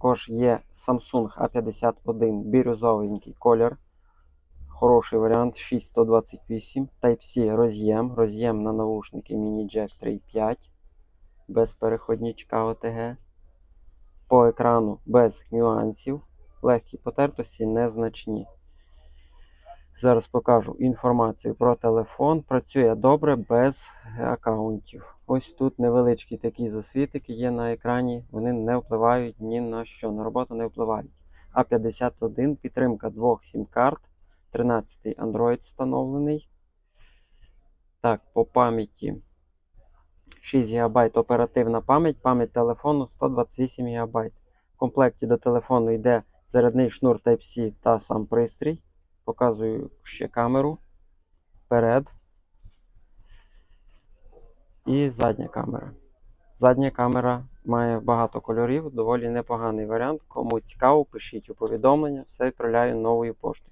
Також є Samsung A51 бірюзовенький колір. Хороший варіант 6128. Type-C роз'єм. Роз'єм на навушники Mini Jack 3.5. Без переходничка OTG. По екрану без нюансів. Легкі потертості незначні. Зараз покажу інформацію про телефон. Працює добре без аккаунтів. Ось тут невеличкі такі засвітики є на екрані. Вони не впливають ні на що. На роботу не впливають. А51 підтримка двох сім-карт. 13 Android встановлений. Так, по пам'яті 6 ГБ оперативна пам'ять, пам'ять телефону 128 ГБ. В комплекті до телефону йде зарядний шнур Type-C та сам пристрій. Показую ще камеру. Вперед. І задня камера. Задня камера має багато кольорів, доволі непоганий варіант. Кому цікаво, пишіть у повідомлення, все відправляю новою поштою.